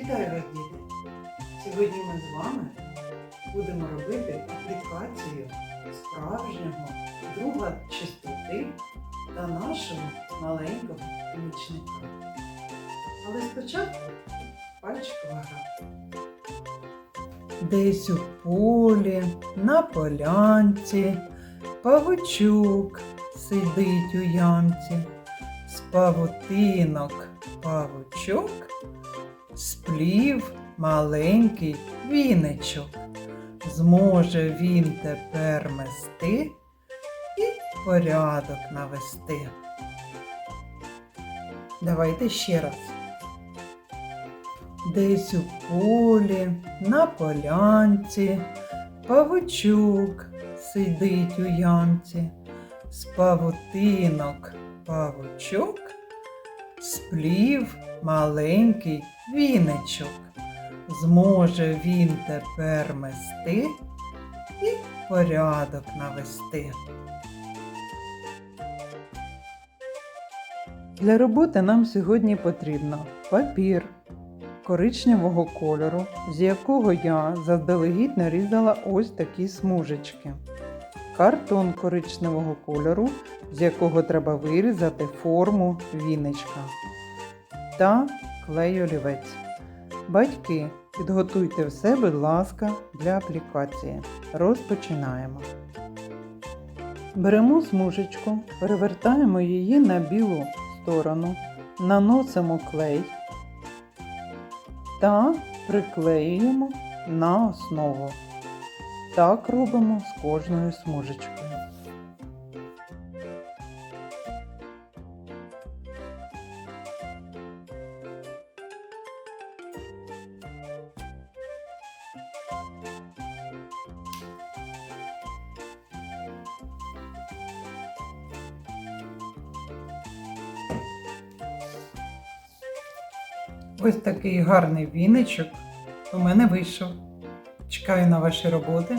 Вітаю вас, діти! Сьогодні ми з вами будемо робити аплікацію справжнього друга чистоти та нашого маленького помічника. Але спочатку пальчикова гра. Десь у полі, на полянці, павучок сидить у ямці, з павутинок павучок сплів маленький віничок. Зможе він тепер мести і порядок навести. Давайте ще раз. Десь у полі, на полянці, павучок сидить у ямці, з павутинок павучок сплів маленький віничок. Зможе він тепер мести і порядок навести. Для роботи нам сьогодні потрібно папір коричневого кольору, з якого я заздалегідь нарізала ось такі смужечки. Картон коричневого кольору, з якого треба вирізати форму віничка. Та клей олівець. Батьки, підготуйте все, будь ласка, для аплікації. Розпочинаємо. Беремо смужечку, перевертаємо її на білу сторону, наносимо клей та приклеюємо на основу. Так робимо з кожною смужечкою. Ось такий гарний віничок у мене вийшов. Чекаю на ваші роботи.